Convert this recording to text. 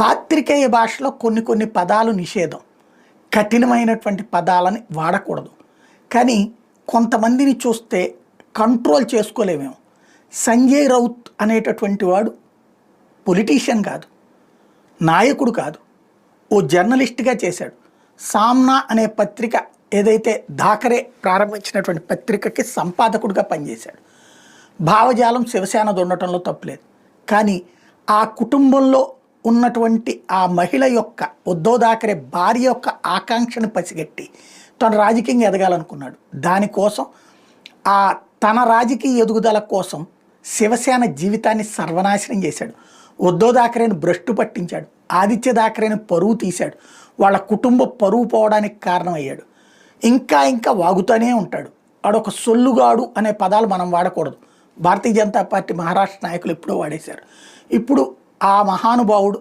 పాత్రికేయ భాషలో కొన్ని కొన్ని పదాలు నిషేధం. కఠినమైనటువంటి పదాలని వాడకూడదు. కానీ కొంతమందిని చూస్తే కంట్రోల్ చేసుకోలేమేమో సంజయ్ రౌత్ అనేటటువంటి వాడు పొలిటీషియన్ కాదు. నాయకుడు కాదు. ఓ జర్నలిస్ట్గా చేశాడు. సామ్నా అనే పత్రిక ఏదైతే ధాకరే ప్రారంభించినటువంటి పత్రికకి సంపాదకుడిగా పనిచేశాడు. భావజాలం శివసేనది ఉండటంలో తప్పులేదు. కానీ ఆ కుటుంబంలో ఉన్నటువంటి ఆ మహిళ యొక్క ఉద్ధవ్ థాకరే భార్య యొక్క ఆకాంక్షను పసిగట్టి తను రాజకీయంగా ఎదగాలనుకున్నాడు. దానికోసం ఆ తన రాజకీయ ఎదుగుదల కోసం శివసేన జీవితాన్ని సర్వనాశనం చేశాడు. ఉద్ధవ్ థాకరేని భ్రష్టు పట్టించాడు. ఆదిత్య థాకరేని పరువు తీశాడు. వాళ్ళ కుటుంబ పరువు పోవడానికి కారణమయ్యాడు. ఇంకా ఇంకా వాగుతూనే ఉంటాడు. వాడొక సొల్లుగాడు అనే పదాలు మనం వాడకూడదు. భారతీయ జనతా పార్టీ మహారాష్ట్ర నాయకులు ఎప్పుడో వాడేశారు. ఇప్పుడు ఆ మహానుభావుడు